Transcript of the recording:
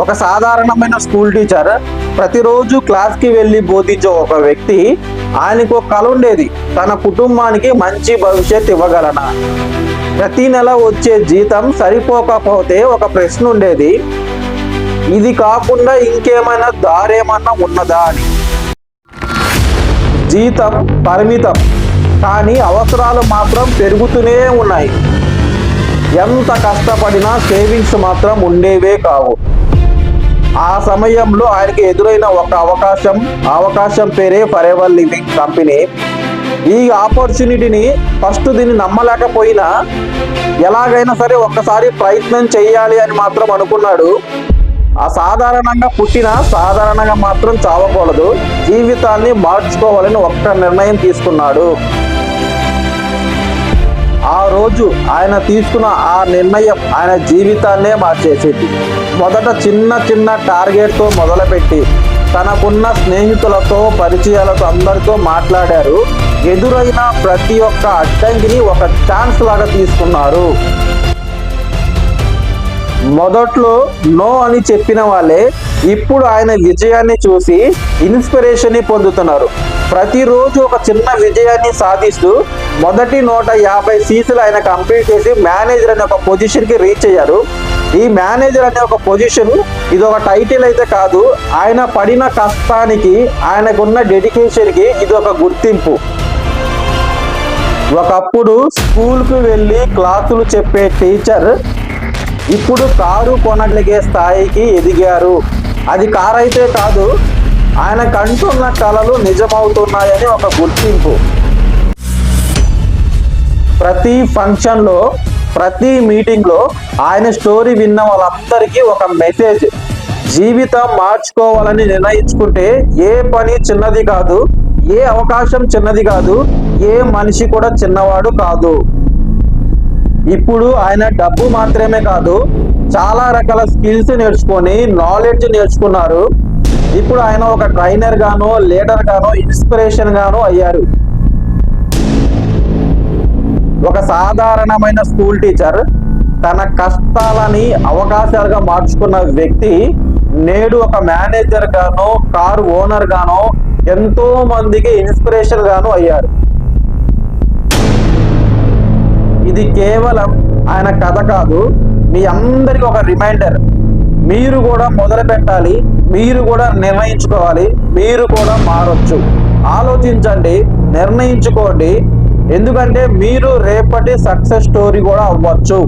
ఒక సాధారణమైన school teacher ప్రతిరోజు క్లాస్కి వెళ్ళి బోధించే ఒక వ్యక్తి ఆయనకు ఒక కల ఉండేది. తన కుటుంబానికి మంచి భవిష్యత్ ఇవ్వగలనా? ప్రతి నెల వచ్చే జీతం సరిపోకపోతే ఒక ప్రశ్న ఉండేది. ఇది కాకుండా ఇంకేమైనా దారేమన్నా ఉన్నదా అని. జీతం పరిమితం. కానీ అవసరాలు మాత్రం పెరుగుతూనే ఉన్నాయి. ఎంత కష్టపడినా సేవింగ్స్ మాత్రం ఉండేవే కావు. ఆ సమయంలో ఆయనకి ఎదురైన ఒక అవకాశం అవకాశం పేరే ఫరెవర్ లివింగ్ కంపెనీ ఈ ఆపర్చునిటీని ఫస్ట్ దీన్ని నమ్మలేకపోయినా ఎలాగైనా సరే ఒక్కసారి ప్రయత్నం చేయాలి అని మాత్రం అనుకున్నాడు. ఆ సాధారణంగా పుట్టిన సాధారణంగా మాత్రం చావకూడదు. జీవితాన్ని మార్చుకోవాలని ఒక్క నిర్ణయం తీసుకున్నాడు. రోజు ఆయన తీసుకున్న ఆ నిర్ణయం ఆయన జీవితాన్నే మార్చేసేది. మొదట చిన్న చిన్న టార్గెట్తో మొదలుపెట్టి తనకున్న స్నేహితులతో పరిచయాలతో అందరితో మాట్లాడారు. ఎదురైన ప్రతి ఒక్క అడ్డంకిని ఒక ఛాన్స్ లాగా తీసుకున్నారు. మొదట్లో నో అని చెప్పిన వాళ్ళే ఇప్పుడు ఆయన విజయాన్ని చూసి ఇన్స్పిరేషన్ని పొందుతున్నారు. ప్రతిరోజు ఒక చిన్న విజయాన్ని సాధిస్తూ మొదటి నూట యాభై సీట్లు ఆయన కంప్లీట్ చేసి మేనేజర్ అనే ఒక పొజిషన్కి రీచ్ అయ్యారు. ఈ మేనేజర్ అనే ఒక పొజిషన్ ఇది ఒక టైటిల్ అయితే కాదు ఆయన పడిన కష్టానికి ఆయనకున్న డెడికేషన్కి ఇది ఒక గుర్తింపు. ఒకప్పుడు స్కూల్కు వెళ్ళి క్లాసులు చెప్పే టీచర్ ఇప్పుడు కారు కొనగలిగే స్థాయికి ఎదిగారు. అది కార్ అయితే కాదు ఆయన కంటున్న కళలు నిజమవుతున్నాయని ఒక గుర్తింపు. ప్రతి ఫంక్షన్లో ప్రతి మీటింగ్లో ఆయన స్టోరీ విన్న వాళ్ళందరికీ ఒక మెసేజ్. జీవితం మార్చుకోవాలని నిర్ణయించుకుంటే ఏ పని చిన్నది కాదు ఏ అవకాశం చిన్నది కాదు ఏ మనిషి కూడా చిన్నవాడు కాదు. ఇప్పుడు ఆయన డబ్బు మాత్రమే కాదు చాలా రకాల స్కిల్స్ నేర్చుకొని నాలెడ్జ్ నేర్చుకున్నారు. ఇప్పుడు ఆయన ఒక ట్రైనర్ గాను లీడర్ గాను ఇన్స్పిరేషన్ గాను అయ్యారు. ఒక సాధారణమైన స్కూల్ టీచర్ తన కష్టాలని అవకాశాలుగా మార్చుకున్న వ్యక్తి నేడు ఒక మేనేజర్ గాను కారు ఓనర్ గాను ఎంతో మందికి ఇన్స్పిరేషన్ గాను అయ్యారు. ఇది కేవలం ఆయన కథ కాదు. మీ అందరికి ఒక రిమైండర్. మీరు కూడా మొదలు పెట్టాలి మీరు కూడా నిర్ణయించుకోవాలి మీరు కూడా మారొచ్చు. ఆలోచించండి నిర్ణయించుకోండి. ఎందుకంటే మీరు రేపటి సక్సెస్ స్టోరీ కూడా అవ్వచ్చు.